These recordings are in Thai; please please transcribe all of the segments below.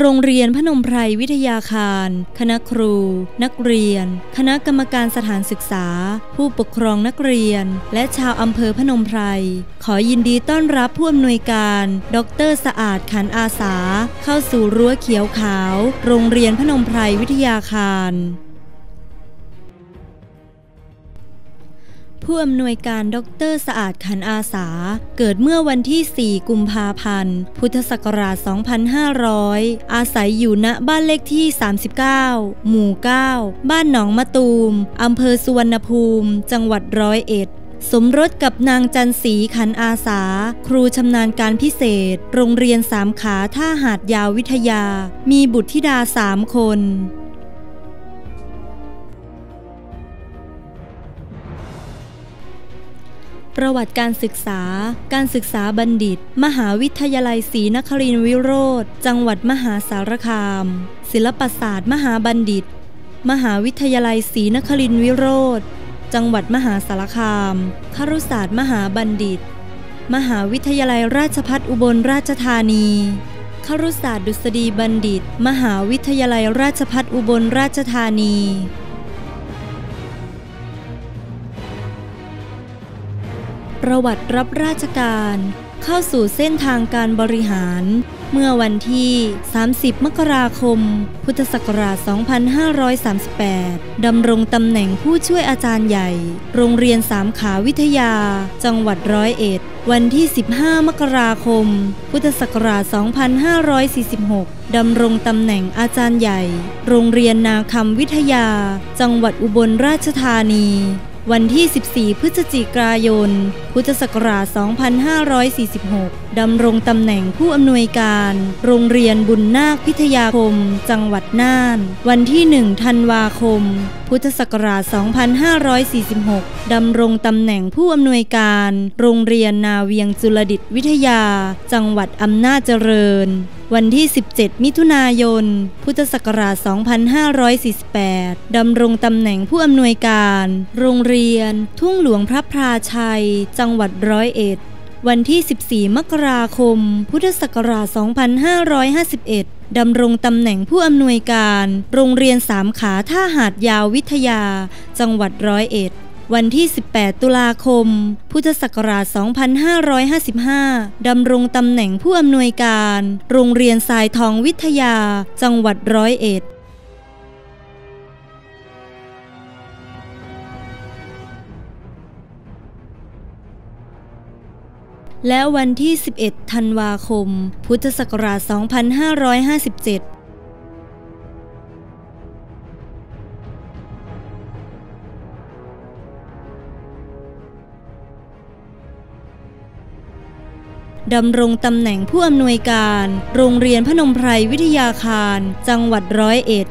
โรงเรียนพนมไพรวิทยาคาร คณะครู นักเรียน คณะกรรมการสถานศึกษา ผู้ปกครองนักเรียน และชาวอำเภอพนมไพร ขอยินดีต้อนรับผู้อำนวยการ ดรสะอาดขันอาสา เข้าสู่รั้วเขียวขาว โรงเรียนพนมไพรวิทยาคาร ผู้อำนวยการดรสะอาดขันอาสา เกิดเมื่อวันที่ 4 กุมภาพันธ์ พุทธศักราช 2500 อาศัยอยู่ณบ้านเลขที่ 39 หมู่ 9 บ้านหนองมะตูม อำเภอสุวรรณภูมิ จังหวัดร้อยเอ็ด สมรสกับนางจันสีขันอาสา ครูชำนาญการพิเศษ โรงเรียนสามขาท่าหาดยาววิทยา มีบุตรธิดาสามคน ประวัติการศึกษา การศึกษาบัณฑิต มหาวิทยาลัยศรีนครินทรวิโรธ จังหวัดมหาสารคาม ศิลปศาสตร์มหาบัณฑิต มหาวิทยาลัยศรีนครินทรวิโรธ จังหวัดมหาสารคามครุศาสตร์มหาบัณฑิต มหาวิทยาลัยราชภัฏอุบลราชธานีครุศาสตร์ดุษฎีบัณฑิต มหาวิทยาลัยราชภัฏอุบลราชธานี ประวัติรับราชการ เข้าสู่เส้นทางการบริหาร เมื่อวันที่ 30 มกราคม พุทธศักราช 2538 ดำรงตำแหน่งผู้ช่วยอาจารย์ใหญ่ โรงเรียนสามขาวิทยา จังหวัดร้อยเอ็ด วันที่ 15 มกราคม พุทธศักราช 2546 ดำรงตำแหน่งอาจารย์ใหญ่ โรงเรียนนาคำวิทยา จังหวัดอุบลราชธานี วันที่ 14 พฤศจิกายน พุทธศักราช 2546 ดำรงตำแหน่งผู้อำนวยการ โรงเรียนบุญนาคพิทยาคม จังหวัดน่าน วันที่ 1 ธันวาคม พุทธศักราช 2546 ดำรงตำแหน่งผู้อำนวยการ โรงเรียนนาเวียงจุลดิตวิทยา จังหวัดอำนาจเจริญวันที่ 17 มิถุนายน พุทธศักราช 2548 ดำรงตำแหน่งผู้อำนวยการ โรงเรียน ทุ่งหลวงพระพราชัย จังหวัดร้อยเอ็ด วันที่ 14 มกราคม พุทธศักราช 2551ดำรงตำแหน่งผู้อำนวยการ โรงเรียนสามขาท่าหาดยาววิทยา จังหวัดร้อยเอ็ด วันที่ 18 ตุลาคม พุทธศักราช 2555 ดำรงตำแหน่งผู้อำนวยการ โรงเรียนสายทองวิทยา จังหวัดร้อยเอ็ดและวันที่ 11 ธันวาคม พุทธศักราช 2557 ดำรงตำแหน่งผู้อำนวยการ โรงเรียนพนมไพรวิทยาคาร จังหวัดร้อยเอ็ด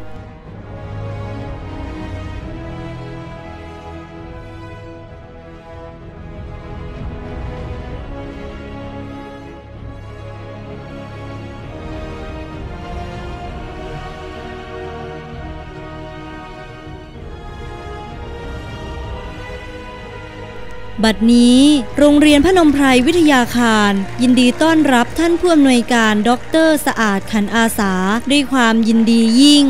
บัดนี้โรงเรียนพนมไพรวิทยาคาร ยินดีต้อนรับท่านผู้อำนวยการ ดร สะอาดขันอาสา ด้วยความยินดียิ่ง